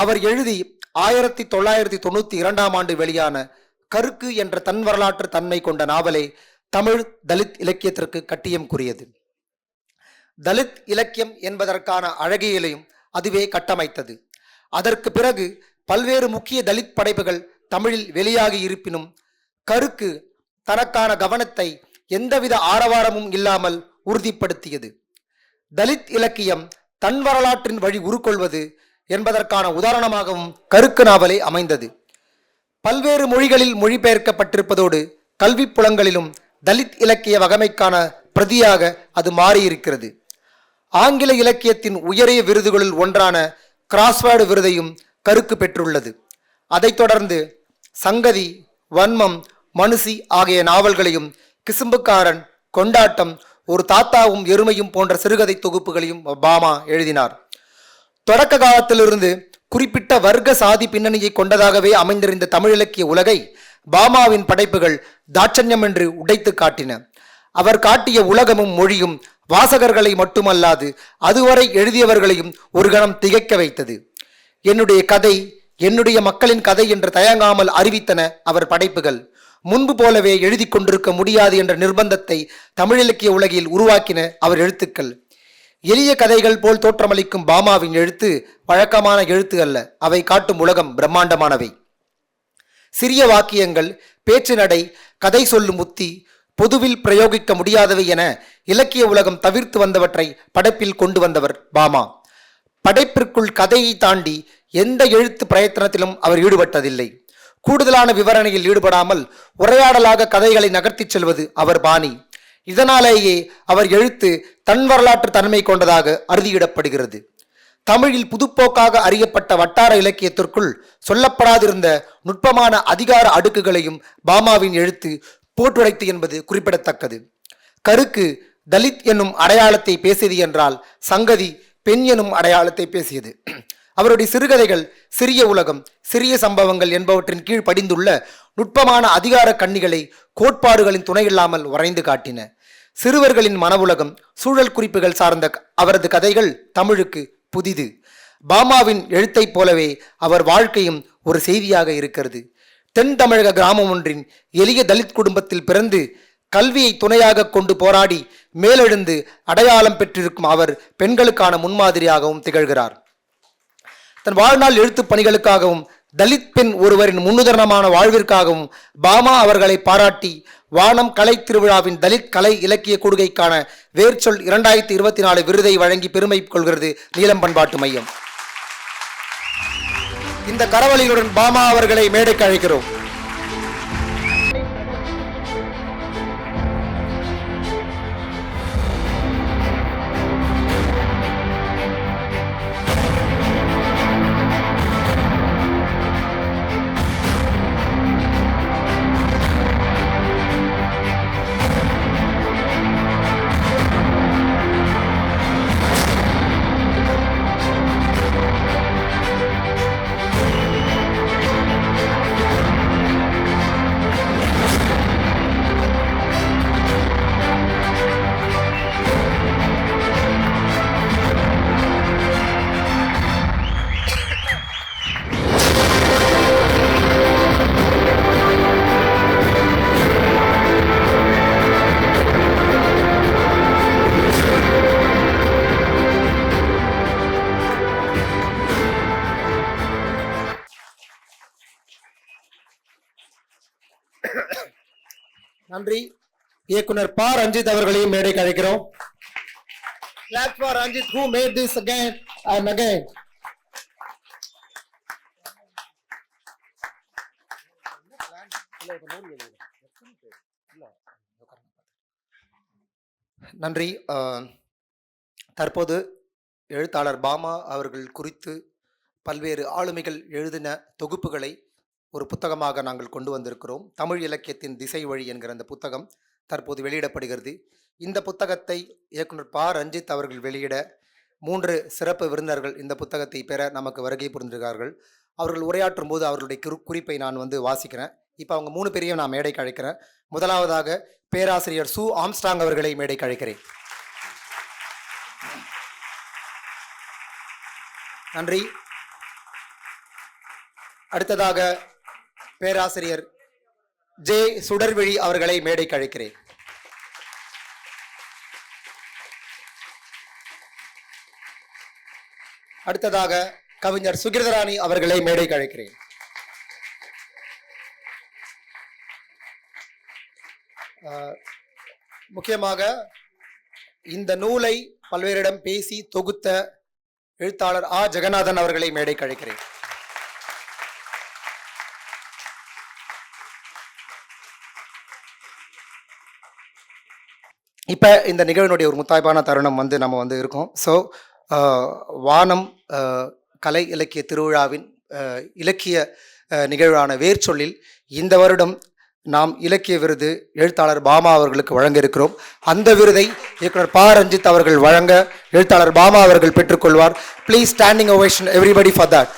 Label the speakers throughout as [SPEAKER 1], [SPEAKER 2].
[SPEAKER 1] அவர் எழுதி ஆயிரத்தி தொள்ளாயிரத்தி தொண்ணூத்தி இரண்டாம் ஆண்டு வெளியான கருக்கு என்ற தன் வரலாற்று தன்மை கொண்ட நாவலே தமிழ் தலித் இலக்கியத்திற்கு கட்டியம் கூறியது. தலித் இலக்கியம் என்பதற்கான அழகியலையும் அதுவே கட்டமைத்தது. அதற்கு பிறகு பல்வேறு முக்கிய தலித் படைப்புகள் தமிழில் வெளியாகி இருப்பினும் கருக்கு தனக்கான கவனத்தை எந்தவித ஆரவாரமும் இல்லாமல் உறுதிப்படுத்தியது. தலித் இலக்கியம் தன் வரலாற்றின் வழி உருக்கொள்வது என்பதற்கான உதாரணமாகவும் கருக்கு நாவலே அமைந்தது. பல்வேறு மொழிகளில் மொழிபெயர்க்கப்பட்டிருப்பதோடு கல்வி புலங்களிலும் தலித் இலக்கிய வகமைக்கான பிரதியாக அது மாறியிருக்கிறது. ஆங்கில இலக்கியத்தின் உயரிய விருதுகளில் ஒன்றான கிராஸ்வேர்டு விருதையும் கருக்கு பெற்றுள்ளது. அதைத் தொடர்ந்து சங்கதி வன்மம் மனுசி ஆகிய நாவல்களையும் கிசும்புக்காரன் கொண்டாட்டம் ஒரு தாத்தாவும் எருமையும் போன்ற சிறுகதை தொகுப்புகளையும் பாமா எழுதினார். தொடக்க காலத்திலிருந்து குறிப்பிட்ட வர்க்க சாதி பின்னணியை கொண்டதாகவே அமைந்திருந்த தமிழ் இலக்கிய உலகை பாமாவின் படைப்புகள் தாட்சண்யமென்று உடைத்து காட்டின. அவர் காட்டிய உலகமும் மொழியும் வாசகர்களை மட்டுமல்லாது அதுவரை எழுதியவர்களையும் ஒரு கணம் திகைக்க வைத்தது. என்னுடைய கதை என்னுடைய மக்களின் கதை என்று தயங்காமல் அறிவித்தன அவர் படைப்புகள். முன்பு போலவே எழுதி கொண்டிருக்க முடியாது என்ற நிர்பந்தத்தை தமிழ் இலக்கிய உலகில் உருவாக்கின அவர் எழுத்துக்கள். எளிய கதைகள் போல் தோற்றமளிக்கும் பாமாவின் எழுத்து வழக்கமான எழுத்து அல்ல. அவை காட்டும் உலகம் பிரம்மாண்டமானவை. சிறிய வாக்கியங்கள் பேச்சு நடை கதை சொல்லும் உத்தி பொதுவில் பிரயோகிக்க முடியாதவை என இலக்கிய உலகம் தவிர்த்து வந்தவற்றை படைப்பில் கொண்டு வந்தவர் பாமா. படைப்பிற்குள் கதையை தாண்டி எந்த எழுத்து பிரயத்தனத்திலும் அவர் ஈடுபட்டதில்லை. கூடுதலான விவரணையில் ஈடுபடாமல் உரையாடலாக கதைகளை நகர்த்திச் செல்வது அவர் பாணி. இதனாலேயே அவர் எழுத்து தன் வரலாற்று தன்மை கொண்டதாக அறுதியிடப்படுகிறது. தமிழில் புதுப்போக்காக அறியப்பட்ட வட்டார இலக்கியத்திற்குள் சொல்லப்படாதிருந்த நுட்பமான அதிகார அடுக்குகளையும் பாமாவின் எழுத்து போற்றுடைத்து என்பது குறிப்பிடத்தக்கது. கருக்கு தலித் என்னும் அடையாளத்தை பேசியது என்றால் சங்கதி பெண் எனும் அடையாளத்தை பேசியது. அவருடைய சிறுகதைகள் சிறிய உலகம் சிறிய சம்பவங்கள் என்பவற்றின் கீழ் படிந்துள்ள நுட்பமான அதிகார கண்ணிகளை கோட்பாடுகளின் துணையில்லாமல் வரைந்து காட்டின. சிறுவர்களின் மனவுலகம் சூழல் குறிப்புகள் சார்ந்த அவரது கதைகள் தமிழுக்கு புதிது. பாமாவின் எழுத்தைப் போலவே அவர் வாழ்க்கையும் ஒரு செய்தியாக இருக்கிறது. தென் தமிழக கிராமம் ஒன்றின் எளிய தலித் குடும்பத்தில் பிறந்து கல்வியை துணையாக கொண்டு போராடி மேலெழுந்து அடையாளம் பெற்றிருக்கும் அவர் பெண்களுக்கான முன்மாதிரியாகவும் திகழ்கிறார். தன் வாழ்நாள் எழுத்துப் பணிகளுக்காகவும் தலித் பெண் ஒருவரின் முன்னுதாரணமான வாழ்விற்காகவும் பாமா அவர்களை பாராட்டி வானம் கலை திருவிழாவின் தலித் கலை இலக்கிய கொடுகைக்கான வேர்ச்சொல் இரண்டாயிரத்தி இருபத்தி நாலு விருதை வழங்கி பெருமை கொள்கிறது நீலம் பண்பாட்டு மையம். இந்த கரவழியுடன் பாமா அவர்களை மேடைக்கு அழைக்கிறோம். நன்றி. இயக்குனர் ப ரஞ்சித் அவர்களையும் மேடைக்கு அழைக்கிறோம். Clap for Ranjit who made this again? And again. நன்றி. தற்போது எழுத்தாளர் பாமா அவர்கள் குறித்து பல்வேறு ஆளுமைகள் எழுதின தொகுப்புகளை ஒரு புத்தகமாக நாங்கள் கொண்டு வந்திருக்கிறோம். தமிழ் இலக்கியத்தின் திசை வழி என்கிற அந்த புத்தகம் தற்போது வெளியிடப்படுகிறது. இந்த புத்தகத்தை இயக்குனர் பா. ரஞ்சித் அவர்கள் வெளியிட மூன்று சிறப்பு விருந்தினர்கள் இந்த புத்தகத்தை பெற நமக்கு வருகை புரிந்திருக்கிறார்கள் அவர்கள் உரையாற்றும் போது அவர்களுடைய குறி குறிப்பை நான் வந்து வாசிக்கிறேன். இப்போ அவங்க மூணு பேரையும் நான் மேடைக்கு அழைக்கிறேன். முதலாவதாக பேராசிரியர் சு. ஆம்ஸ்டாங் அவர்களை மேடைக்கு அழைக்கிறேன். நன்றி. அடுத்ததாக பேராசிரியர் ஜே சுடர்விழி அவர்களை மேடைக்கு அழைக்கிறேன். அடுத்ததாக கவிஞர் சுகிர்தராணி அவர்களை மேடைக்கு அழைக்கிறேன். ஆஹ், முக்கியமாக இந்த நூலை பல்வேறிடம் பேசி தொகுத்த எழுத்தாளர் ஆ. ஜெகநாதன் அவர்களை மேடைக்கு அழைக்கிறேன். இப்போ இந்த நிகழ்வினுடைய ஒரு முத்தாய்ப்பான தருணம் வந்து நம்ம வந்து இருக்கோம். ஸோ வானம் கலை இலக்கிய திருவிழாவின் இலக்கிய நிகழ்வான வேர்ச்சொல்லில் இந்த வருடம் நாம் இலக்கிய விருது எழுத்தாளர் பாமா அவர்களுக்கு வழங்க இருக்கிறோம். அந்த விருதை இயக்குனர் பா. ரஞ்சித் அவர்கள் வழங்க எழுத்தாளர் பாமா அவர்கள் பெற்றுக்கொள்வார். Please standing ovation everybody for that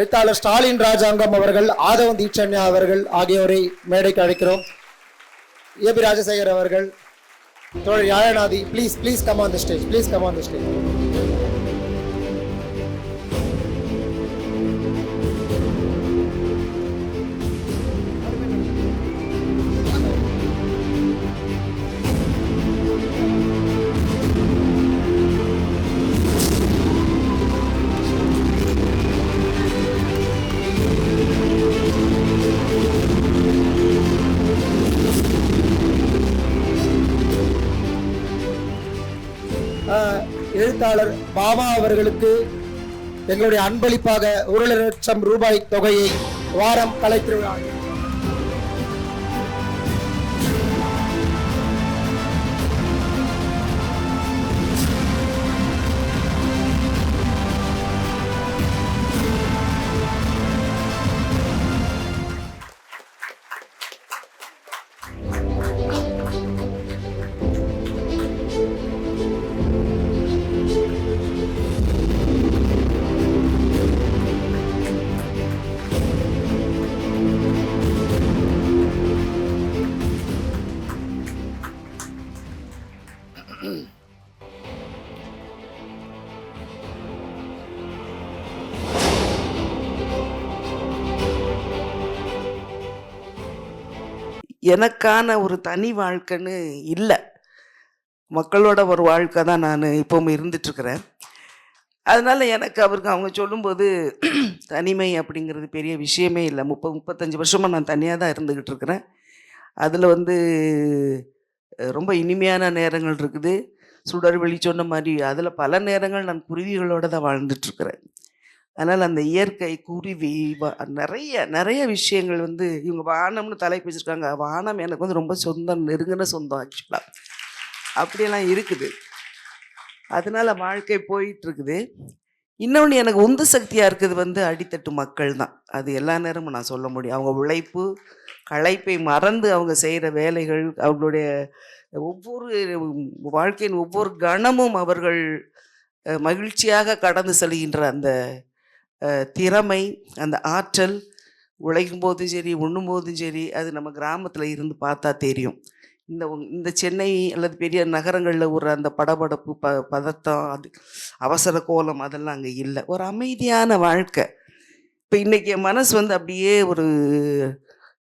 [SPEAKER 1] எழுத்தாளர் ஸ்டாலின் ராஜாங்கம் அவர்கள் ஆதவன் தீட்சண்யா அவர்கள் ஆகியோரை மேடைக்கு அழைக்கிறோம். ஏபி ராஜசேகர் அவர்கள் தோழர் Yazhanathi please please come on the stage please come on stage எழுத்தாளர் பாமா அவர்களுக்கு எங்களுடைய அன்பளிப்பாக ஒரு லட்சம் ரூபாய் தொகையை வாரம் கலை
[SPEAKER 2] எனக்கான ஒரு தனி வாழ்க்கைன்னு இல்லை. மக்களோட ஒரு வாழ்க்கை தான் நான் இப்போவும் இருந்துட்டுருக்கிறேன். அதனால் எனக்கு அவருக்கு அவங்க சொல்லும்போது தனிமை அப்படிங்கிறது பெரிய விஷயமே இல்லை. முப்பது முப்பத்தஞ்சு வருஷமாக நான் தனியாக தான் இருந்துக்கிட்டு இருக்கிறேன் அதில் வந்து ரொம்ப இனிமையான நேரங்கள் இருக்குது. சுடர்வெளி சொன்ன மாதிரி அதில் பல நேரங்கள் நான் குருவிகளோடு தான் வாழ்ந்துட்டுருக்கிறேன். அதனால் அந்த இயற்கை குருவி நிறைய நிறைய விஷயங்கள் வந்து இவங்க வானம்னு தலைப்பு வச்சுருக்காங்க வானம் எனக்கு வந்து ரொம்ப சொந்தம் நெருங்கின சொந்தம் ஆக்சுவலாக அப்படியெல்லாம் இருக்குது. அதனால வாழ்க்கை போயிட்டுருக்குது. இன்னொன்று எனக்கு உந்து சக்தியாக இருக்குது வந்து அடித்தட்டு மக்கள் தான். அது எல்லா நேரமும் நான் சொல்ல முடியும். அவங்க உழைப்பு களைப்பை மறந்து அவங்க செய்கிற வேலைகள் அவங்களுடைய ஒவ்வொரு வாழ்க்கையின் ஒவ்வொரு கணமும் அவர்கள் மகிழ்ச்சியாக கடந்து செல்கின்ற அந்த திறமை அந்த ஆற்றல் உழைக்கும் போதும் சரி உண்ணும் போதும் சரி அது நம்ம கிராமத்தில் இருந்து பார்த்தா தெரியும். இந்த இந்த சென்னை அல்லது பெரிய நகரங்களில் ஒரு அந்த படபடப்பு ப பதட்டம் அது அவசர கோலம் அதெல்லாம் அங்கே இல்லை. ஒரு அமைதியான வாழ்க்கை. இப்போ இன்றைக்கி என் மனசு வந்து அப்படியே ஒரு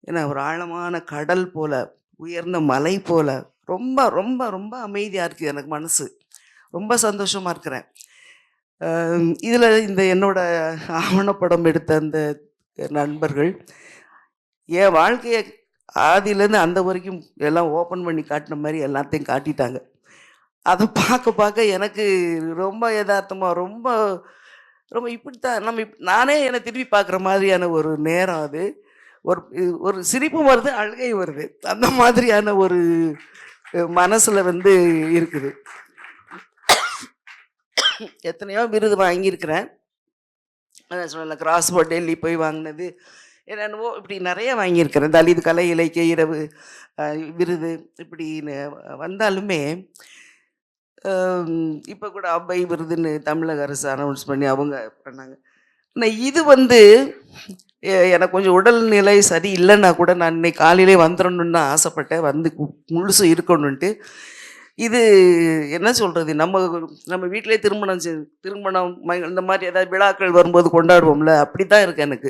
[SPEAKER 2] என்ன ஒரு ஆழமான கடல் போல் உயர்ந்த மலை போல் ரொம்ப ரொம்ப ரொம்ப அமைதியாக இருக்குது எனக்கு மனசு. ரொம்ப சந்தோஷமாக இருக்கிறேன். இதில் இந்த என்னோட ஆவணப்படம் எடுத்த அந்த நண்பர்கள் என் வாழ்க்கையை ஆதியிலேருந்து அந்த வரைக்கும் எல்லாம் ஓப்பன் பண்ணி காட்டின மாதிரி எல்லாத்தையும் காட்டிட்டாங்க. அதை பார்க்க பார்க்க எனக்கு ரொம்ப யதார்த்தமாக ரொம்ப ரொம்ப இப்படித்தான் நம்ம இப் நானே என்னை திரும்பி பார்க்குற மாதிரியான ஒரு நேரம் அது. ஒரு ஒரு சிரிப்பு வருது அழுகை வருது. அந்த மாதிரியான ஒரு மனசில் வந்து இருக்குது. எத்தனையோ விருது வாங்கியிருக்கிறேன். அதான் சொல்லலை கிராஸ் டெல்லி போய் வாங்கினது. என்னென்னவோ இப்படி நிறைய வாங்கியிருக்கிறேன். தலித் கலை இலக்கிய இரவு விருது இப்படின்னு வந்தாலுமே இப்போ கூட அவ்வை விருதுன்னு தமிழக அரசு அனௌன்ஸ் பண்ணி அவங்க பண்ணாங்க. ஆனால் இது வந்து எனக்கு கொஞ்சம் உடல்நிலை சரி இல்லைன்னா கூட நான் இன்னைக்கு காலையிலே வந்துடணும்னு ஆசைப்பட்டேன். வந்து முழுசும் இருக்கணுன்ட்டு இது என்ன சொல்கிறது நம்ம நம்ம வீட்டிலே திருமணம் செய்- திருமணம் இந்த மாதிரி ஏதாவது விழாக்கள் வரும்போது கொண்டாடுவோம்ல அப்படி தான் இருக்கு எனக்கு.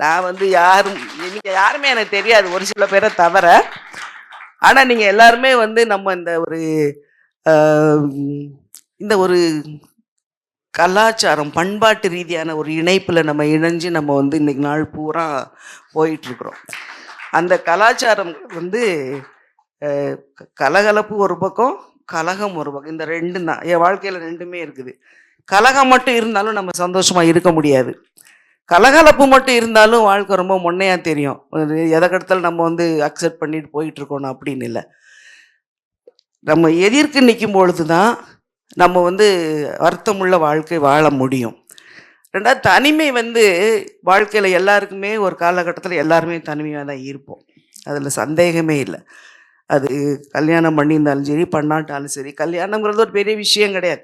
[SPEAKER 2] நான் வந்து யாரும் நீங்கள் யாருமே எனக்கு தெரியாது ஒரு சில பேரை தவிர. ஆனால் நீங்கள் எல்லாருமே வந்து நம்ம இந்த ஒரு இந்த ஒரு கலாச்சாரம் பண்பாட்டு ரீதியான ஒரு இணைப்பில் நம்ம இணைஞ்சு நம்ம வந்து இன்னைக்கு நாள் பூரா போயிட்டுருக்குறோம் அந்த கலாச்சாரம் வந்து கலகலப்பு ஒரு பக்கம் கலகம் ஒரு பக்கம். இந்த ரெண்டும் தான் என் வாழ்க்கையில் ரெண்டுமே இருக்குது. கலகம் மட்டும் இருந்தாலும் நம்ம சந்தோஷமாக இருக்க முடியாது. கலகலப்பு மட்டும் இருந்தாலும் வாழ்க்கை ரொம்ப முன்னையாக தெரியும். எதை கடத்தாலும் நம்ம வந்து அக்செப்ட் பண்ணிட்டு போயிட்டு இருக்கணும் அப்படின்னு இல்லை. நம்ம எதிர்க்கு நிற்கும் பொழுது தான் நம்ம வந்து அர்த்தமுள்ள வாழ்க்கை வாழ முடியும். ரெண்டாவது தனிமை வந்து வாழ்க்கையில் எல்லாருக்குமே ஒரு காலகட்டத்தில் எல்லாருமே தனிமையாக தான் இருப்போம். அதில் சந்தேகமே இல்லை. அது கல்யாணம் பண்ணியிருந்தாலும் சரி பண்ணாட்டாலும் சரி கல்யாணங்கிறது ஒரு பெரிய விஷயம் கிடையாது.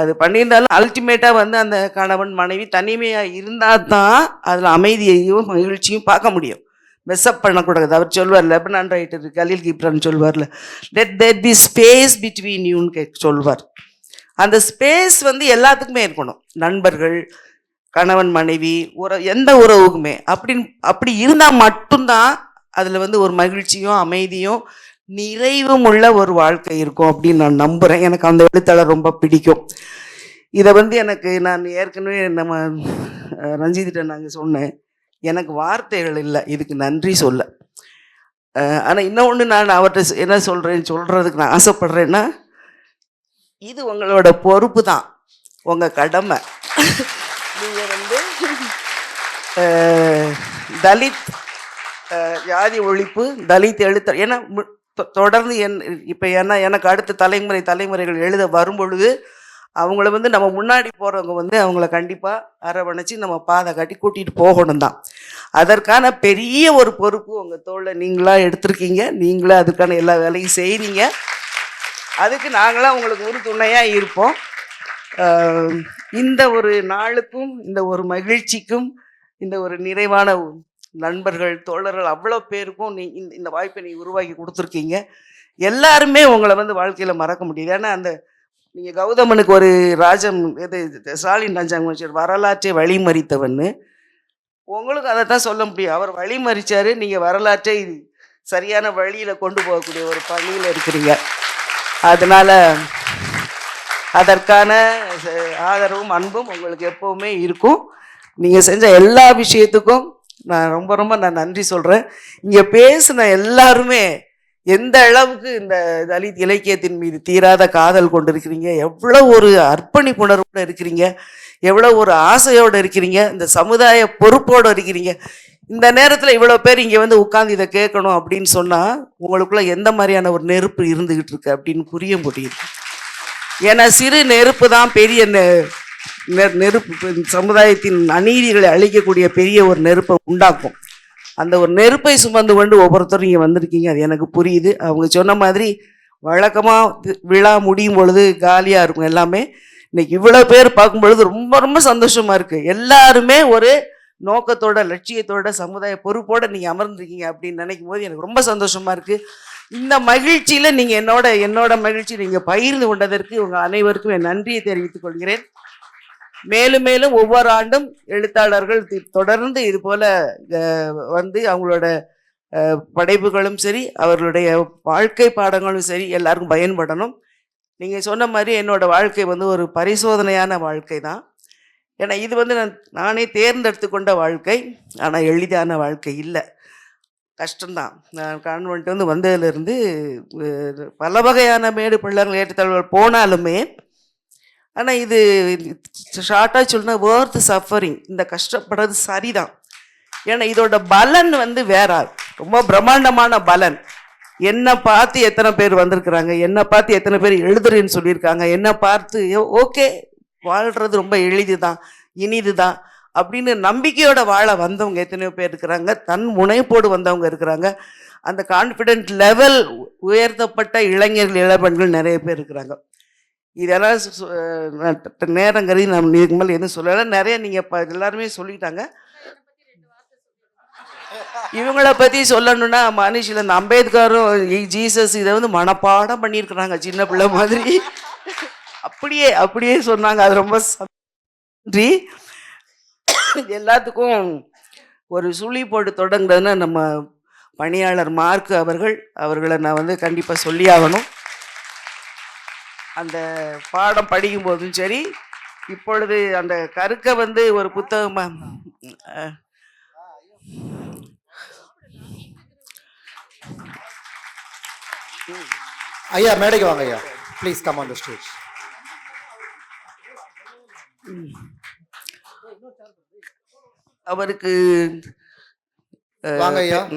[SPEAKER 2] அது பண்ணியிருந்தாலும் அல்டிமேட்டாக வந்து அந்த கணவன் மனைவி தனிமையாக இருந்தால் தான் அதில் அமைதியையும் மகிழ்ச்சியும் பார்க்க முடியும். மெஸ்அப் பண்ணக்கூடாது. அவர் சொல்வார்ல Lebanon writer Khaleel Gibran சொல்வார்ல let there be space between யூன்னு கே சொல்வார். அந்த ஸ்பேஸ் வந்து எல்லாத்துக்குமே இருக்கணும். நண்பர்கள் கணவன் மனைவி உற எந்த உறவுக்குமே. அப்படின்னு அப்படி இருந்தால் மட்டும்தான் அதில் வந்து ஒரு மகிழ்ச்சியும் அமைதியும் நிறைவும் உள்ள ஒரு வாழ்க்கை இருக்கும் அப்படின்னு நான் நம்புகிறேன் எனக்கு அந்த எழுத்தாளர் ரொம்ப பிடிக்கும். இதை வந்து எனக்கு நான் ஏற்கனவே நம்ம ரஞ்சித்திட்ட நாங்கள் சொன்னேன். எனக்கு வார்த்தைகள் இல்லை. இதுக்கு நன்றி சொல்ல. ஆனால் இன்னொன்று நான் அவர்கிட்ட என்ன சொல்கிறேன்னு சொல்கிறதுக்கு நான் ஆசைப்படுறேன்னா இது உங்களோட பொறுப்பு தான். உங்கள் கடமை. நீங்கள் வந்து தலித் ஜாதி ஒழிப்பு தலித் எழுத்தர் ஏன்னா மு- தொ- தொடர்ந்து என் இப்போ ஏன்னா எனக்கு அடுத்த தலைமுறை தலைமுறைகள் எழுத வரும்பொழுது அவங்கள வந்து நம்ம முன்னாடி போகிறவங்க வந்து அவங்கள கண்டிப்பாக அரவணைச்சி நம்ம பாதை காட்டி கூட்டிகிட்டு போகணும் தான். அதற்கான பெரிய ஒரு பொறுப்பு உங்கள் தோளில் நீங்களாக எடுத்திருக்கீங்க. நீங்களே அதுக்கான எல்லா வேலையும் செய்கிறீங்க அதுக்கு நாங்களாம் உங்களுக்கு ஒரு துணையாக இருப்போம். இந்த ஒரு நாளுக்கும் இந்த ஒரு மகிழ்ச்சிக்கும் இந்த ஒரு நிறைவான நண்பர்கள் தோழர்கள் அவ்வளோ பேருக்கும் நீ இந்த இந்த வாய்ப்பை நீ உருவாக்கி கொடுத்துருக்கீங்க. எல்லாருமே உங்களை வந்து வாழ்க்கையில் மறக்க முடியுது. ஏன்னா அந்த நீங்கள் கௌதமனுக்கு ஒரு ராஜம் இது ஸ்டாலின் ராஜாங்க வச்சார் வரலாற்றை வழிமறித்தவன்னு. உங்களுக்கு அதை தான் சொல்ல முடியும். அவர் வழிமறிச்சாரு. நீங்கள் வரலாற்றை சரியான வழியில் கொண்டு போகக்கூடிய ஒரு பணியில் இருக்கிறீங்க. அதனால் அதற்கான ஆதரவும் அன்பும் உங்களுக்கு எப்போவுமே இருக்கும். நீங்கள் செஞ்ச எல்லா விஷயத்துக்கும் நான் ரொம்ப ரொம்ப நான் நன்றி சொல்கிறேன் இங்கே பேசின எல்லாருமே எந்த அளவுக்கு இந்த தலித் இலக்கியத்தின் மீது தீராத காதல் கொண்டு இருக்கிறீங்க எவ்வளோ ஒரு அர்ப்பணிப்புணர்வோடு இருக்கிறீங்க எவ்வளோ ஒரு ஆசையோடு இருக்கிறீங்க இந்த சமுதாய பொறுப்போடு இருக்கிறீங்க. இந்த நேரத்தில் இவ்வளோ பேர் இங்கே வந்து உட்காந்து இதை கேட்கணும் அப்படின்னு சொன்னால் உங்களுக்குள்ள எந்த மாதிரியான ஒரு நெருப்பு இருந்துகிட்டு இருக்கு அப்படின்னு புரிய முடியுது ஏன்னா சிறு நெருப்பு தான் பெரிய நெ- நெருப்பு சமுதாயத்தின் அநீதிகளை அழிக்கக்கூடிய பெரிய ஒரு நெருப்பை உண்டாக்கும். அந்த ஒரு நெருப்பை சுமந்து கொண்டு ஒவ்வொருத்தரும் இங்கே வந்திருக்கீங்க. அது எனக்கு புரியுது. அவங்க சொன்ன மாதிரி வழக்கமாக விழா முடியும் பொழுது காலியாக இருக்கும் எல்லாமே. இன்னைக்கு இவ்வளோ பேர் பார்க்கும் பொழுது ரொம்ப ரொம்ப சந்தோஷமாக இருக்குது எல்லாருமே ஒரு நோக்கத்தோட லட்சியத்தோட சமுதாய பொறுப்போடு நீங்கள் அமர்ந்திருக்கீங்க அப்படின்னு நினைக்கும் போது எனக்கு ரொம்ப சந்தோஷமாக இருக்குது இந்த மகிழ்ச்சியில் நீங்கள் என்னோட என்னோட மகிழ்ச்சி நீங்கள் பகிர்ந்து கொண்டதற்கு உங்கள் அனைவருக்கும் என் நன்றியை தெரிவித்துக் கொள்கிறேன். மேலும் மேலும் ஒவ்வொரு ஆண்டும் எழுத்தாளர்கள் தொடர்ந்து இது போல வந்து அவங்களோட படைப்புகளும் சரி அவர்களுடைய வாழ்க்கை பாடங்களும் சரி எல்லாருக்கும் பயன்படணும். நீங்கள் சொன்ன மாதிரி என்னோடய வாழ்க்கை வந்து ஒரு பரிசோதனையான வாழ்க்கை தான். ஏன்னா இது வந்து நான் நானே தேர்ந்தெடுத்து கொண்ட வாழ்க்கை. ஆனால் எளிதான வாழ்க்கை இல்லை. கஷ்டம்தான். நான் கான்வென்ட் வந்து வந்ததுலேருந்து பல வகையான மேடு பிள்ளைகள் ஏற்றத்தாழ்வுகள் போனாலுமே ஆனால் இது ஷார்ட்டாக சொல்லணும் வேர்த் சஃபரிங் இந்த கஷ்டப்படுறது சரிதான். ஏன்னா இதோட பலன் வந்து வேற ரொம்ப பிரம்மாண்டமான பலன். என்னை பார்த்து எத்தனை பேர் வந்திருக்கிறாங்க? என்னை பார்த்து எத்தனை பேர் எழுதுறேன்னு சொல்லியிருக்காங்க? என்னை பார்த்து ஓகே வாழ்கிறது ரொம்ப எளிதுதான் இனிதுதான் அப்படின்னு நம்பிக்கையோட வாழ வந்தவங்க எத்தனையோ பேர் இருக்கிறாங்க. தன் முனைப்போடு வந்தவங்க இருக்கிறாங்க. அந்த கான்ஃபிடென்ட் லெவல் உயர்த்தப்பட்ட இளைஞர்கள் இளப்பெண்கள் நிறைய பேர் இருக்கிறாங்க. இதெல்லாம் நேரம் கருதி நான் இதுக்கு மேலே எதுவும் சொல்லலை. நிறைய நீங்கள் இப்போ எல்லாருமே சொல்லிட்டாங்க. இவங்கள பற்றி சொல்லணும்னா மனுஷில் இந்த அம்பேத்கரும் ஜீசஸ் இதை வந்து மனப்பாடம் பண்ணியிருக்கிறாங்க சின்ன பிள்ளை மாதிரி. அப்படியே அப்படியே சொன்னாங்க. அது ரொம்ப நன்றி எல்லாத்துக்கும் ஒரு சுழி போட்டு தொடங்குறதுன்னா நம்ம பணியாளர் மார்க் அவர்கள் அவர்களை நான் வந்து கண்டிப்பாக சொல்லி ஆகணும் அந்த பாடம் படிக்கும் போதும் சரி இப்பொழுது அந்த கருக்கை வந்து ஒரு புத்தகமாக
[SPEAKER 1] ஐயா மேடைக்கு வாங்க ஐயா. Please come on the stage
[SPEAKER 2] அவருக்கு.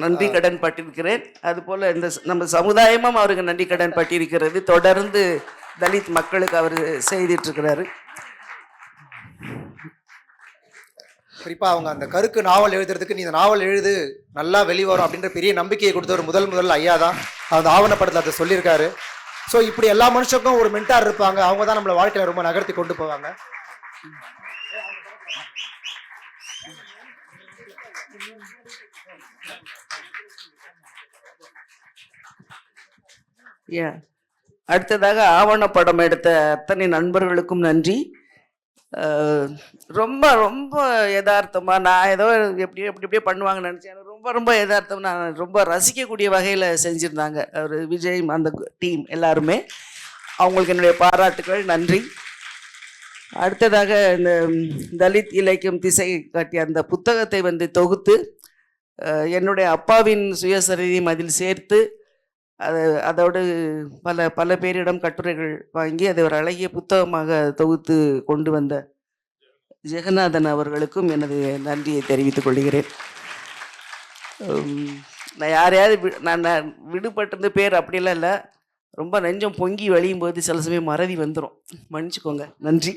[SPEAKER 2] நன்றி கடன் பட்டிருக்கிறேன். அதுபோல இந்த நம்ம சமுதாயமும் அவருக்கு நன்றி கடன் பட்டிருக்கிறது. தொடர்ந்து தலித் மக்களுக்கு அவர் செய்துட்டு இருக்கிறாரு
[SPEAKER 1] குறிப்பா அவங்க அந்த கருக்கு நாவல் எழுதுறதுக்கு நீ இந்த நாவல் எழுது நல்லா வெளிவரும் அப்படின்ற பெரிய நம்பிக்கையை கொடுத்தவர் முதல் முதல் ஐயா தான். அந்த ஆவணப்படத்தில் அதை சொல்லியிருக்காரு. ஸோ இப்படி எல்லா மனுஷருக்கும் ஒரு மென்டார் இருப்பாங்க. அவங்க தான் நம்மளை வாழ்க்கையில ரொம்ப நகர்த்தி கொண்டு போவாங்க.
[SPEAKER 2] Yeah. அடுத்ததாக ஆவணப்படம் எடுத்த அத்தனை நண்பர்களுக்கும் நன்றி. ரொம்ப ரொம்ப யதார்த்தமாக நான் ஏதோ எப்படி எப்படி எப்படியே பண்ணுவாங்கன்னு நினச்சேன். ரொம்ப ரொம்ப யதார்த்தம் நான் ரொம்ப ரசிக்கக்கூடிய வகையில் செஞ்சுருந்தாங்க. அவர் விஜய் அந்த டீம் எல்லாருமே. அவங்களுக்கு என்னுடைய பாராட்டுக்கள் நன்றி. அடுத்ததாக இந்த தலித் இலக்கியம் திசை காட்டிய அந்த புத்தகத்தை வந்து தொகுத்து என்னுடைய அப்பாவின் சுயசரிதையும் அதில் சேர்த்து அது அதோடு பல பல பேரிடம் கட்டுரைகள் வாங்கி அதை ஒரு அழகிய புத்தகமாக தொகுத்து கொண்டு வந்த ஜெகநாதன் அவர்களுக்கும் எனது நன்றியை தெரிவித்துக் கொள்கிறேன். நான் யாரையாவது நான் நான் விடுபட்டிருந்த பேர் அப்படிலாம் இல்லை. ரொம்ப நெஞ்சம் பொங்கி வழியும் போது சில சமயம் மறதி வந்துடும் மன்னிச்சுக்கோங்க. நன்றி.